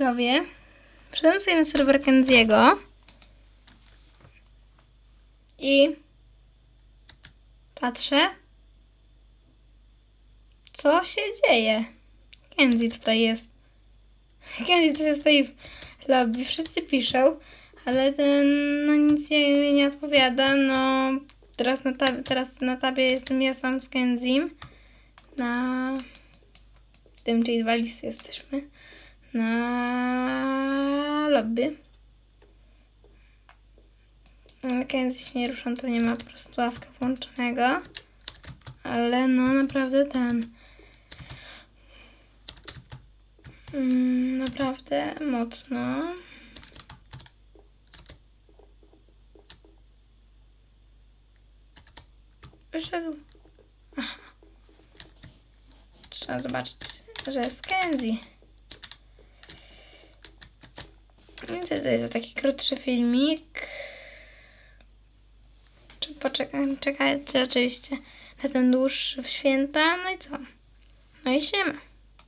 widzowie, wszedłem sobie na serwer Kenziego i patrzę, co się dzieje. Kenzie tutaj jest. Kenzie to jest tutaj w lobby, wszyscy piszą, ale ten no nic nie, nie odpowiada, no teraz na, tab- teraz na tabie jestem ja sam z Kenzim, na tym, czyli dwa listy jesteśmy, na lobby. Kenzie się nie ruszą, to nie ma po prostu ławka włączonego, ale no naprawdę ten... Mm, naprawdę mocno. Wyszedł. Aha. Trzeba zobaczyć, że jest Kenzie. Co to jest za taki krótszy filmik? Czy poczekaj, czekajcie oczywiście na ten dłuższy w święta. No i co? No i siema.